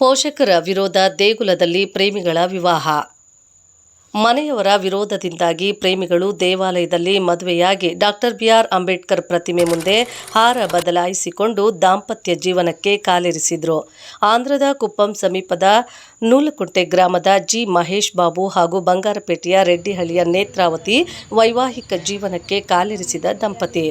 ಪೋಷಕರ ವಿರೋಧ ದೇಗುಲದಲ್ಲಿ ಪ್ರೇಮಿಗಳ ವಿವಾಹ. ಮನೆಯವರ ವಿರೋಧದಿಂದಾಗಿ ಪ್ರೇಮಿಗಳು ದೇವಾಲಯದಲ್ಲಿ ಮದುವೆಯಾಗಿ ಡಾಕ್ಟರ್ ಬಿಆರ್ ಅಂಬೇಡ್ಕರ್ ಪ್ರತಿಮೆ ಮುಂದೆ ಹಾರ ಬದಲಾಯಿಸಿಕೊಂಡು ದಾಂಪತ್ಯ ಜೀವನಕ್ಕೆ ಕಾಲಿರಿಸಿದ್ರು. ಆಂಧ್ರದ ಕುಪ್ಪಂ ಸಮೀಪದ ನೂಲಕುಂಟೆ ಗ್ರಾಮದ ಜಿ. ಮಹೇಶ್ ಬಾಬು ಹಾಗೂ ಬಂಗಾರಪೇಟೆಯ ರೆಡ್ಡಿಹಳ್ಳಿಯ ನೇತ್ರಾವತಿ ವೈವಾಹಿಕ ಜೀವನಕ್ಕೆ ಕಾಲಿರಿಸಿದ ದಂಪತಿ.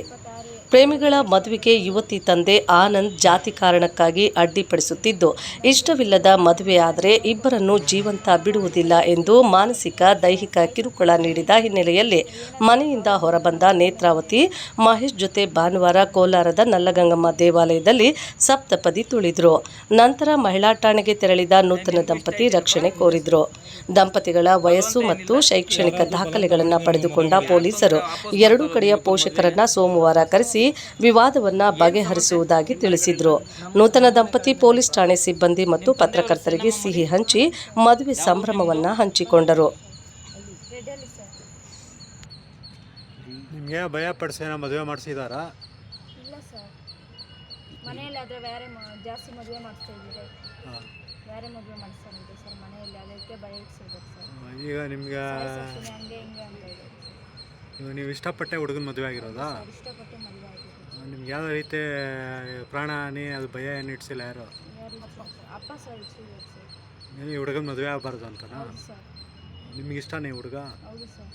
ಪ್ರೇಮಿಗಳ ಮದುವೆಗೆ ಯುವತಿ ತಂದೆ ಆನಂದ್ ಜಾತಿ ಕಾರಣಕ್ಕಾಗಿ ಅಡ್ಡಿಪಡಿಸುತ್ತಿದ್ದು, ಇಷ್ಟವಿಲ್ಲದ ಮದುವೆಯಾದರೆ ಇಬ್ಬರನ್ನು ಜೀವಂತ ಬಿಡುವುದಿಲ್ಲ ಎಂದು ಮಾನಸಿಕ ದೈಹಿಕ ಕಿರುಕುಳ ನೀಡಿದ ಹಿನ್ನೆಲೆಯಲ್ಲಿ ಮನೆಯಿಂದ ಹೊರಬಂದ ನೇತ್ರಾವತಿ ಮಹೇಶ್ ಜೊತೆ ಭಾನುವಾರ ಕೋಲಾರದ ನಲ್ಲಗಂಗಮ್ಮ ದೇವಾಲಯದಲ್ಲಿ ಸಪ್ತಪದಿ ತುಳಿದ್ರು. ನಂತರ ಮಹಿಳಾ ಠಾಣೆಗೆ ತೆರಳಿದ ನೂತನ ದಂಪತಿ ರಕ್ಷಣೆ ಕೋರಿದ್ರು. ದಂಪತಿಗಳ ವಯಸ್ಸು ಮತ್ತು ಶೈಕ್ಷಣಿಕ ದಾಖಲೆಗಳನ್ನು ಪಡೆದುಕೊಂಡ ಪೊಲೀಸರು ಎರಡೂ ಕಡೆಯ ಪೋಷಕರನ್ನ ಸೋಮವಾರ ಕರೆಸಿ ವಿವಾದವನ್ನ ಬಗೆಹರಿಸುವುದಾಗಿ ತಿಳಿಸಿದ್ರು. ನೂತನ ದಂಪತಿ ಪೊಲೀಸ್ ಠಾಣೆ ಸಿಬ್ಬಂದಿ ಮತ್ತು ಪತ್ರಕರ್ತರಿಗೆ ಸಿಹಿ ಹಂಚಿ ಮದುವೆ ಸಂಭ್ರಮವನ್ನು ಹಂಚಿಕೊಂಡರು. ನಿಮಗೆ ಭಯ ಪಡಿಸೇನ ಮದುವೆ ಮಾಡಿಸಿದಾರ? ಇಲ್ಲ ಸರ್. ಮನೆಯಲ್ಲಾದರೆ ಬೇರೆ ಜಾಸ್ತಿ ಮದುವೆ ಮಾಡಿಸ್ತಾ ಇದ್ದೀರಿ ಹಾಂ. ಬೇರೆ ಮದುವೆ ಮಾಡಿಸ್ತಾರಂತೆ ಸರ್ ಮನೆಯಲ್ಲಿ. ಅದಕ್ಕೆ ಭಯ ಇಡ್ಸಿದ್ದಾರೆ ಸರ್. ಈಗ ನಿಮ್ಗೆ ಹಂಗೆ ಹಿಂಗೆ ಅಂತ ಇವಾಗ ನೀವು ಇಷ್ಟಪಟ್ಟೆ ಹುಡುಗನ ಮದುವೆ ಆಗಿರೋದಾ? ಇಷ್ಟಪಟ್ಟು ನಿಮ್ಗೆ ಯಾವುದೇ ರೀತಿ ಪ್ರಾಣ ಹಾನಿ ಅದು ಭಯ ಏನು ಇಡ್ಸಿಲ್ಲ ಯಾರು? ಅಪ್ಪ ಸರ್. ನೀವು ಹುಡುಗನ ಮದುವೆ ಆಗಬಾರ್ದು ಅಂತನಾ? ಸರ್. ನಿಮ್ಗೆ ಇಷ್ಟನೇ ಹುಡುಗ? ಹೌದು ಸರ್.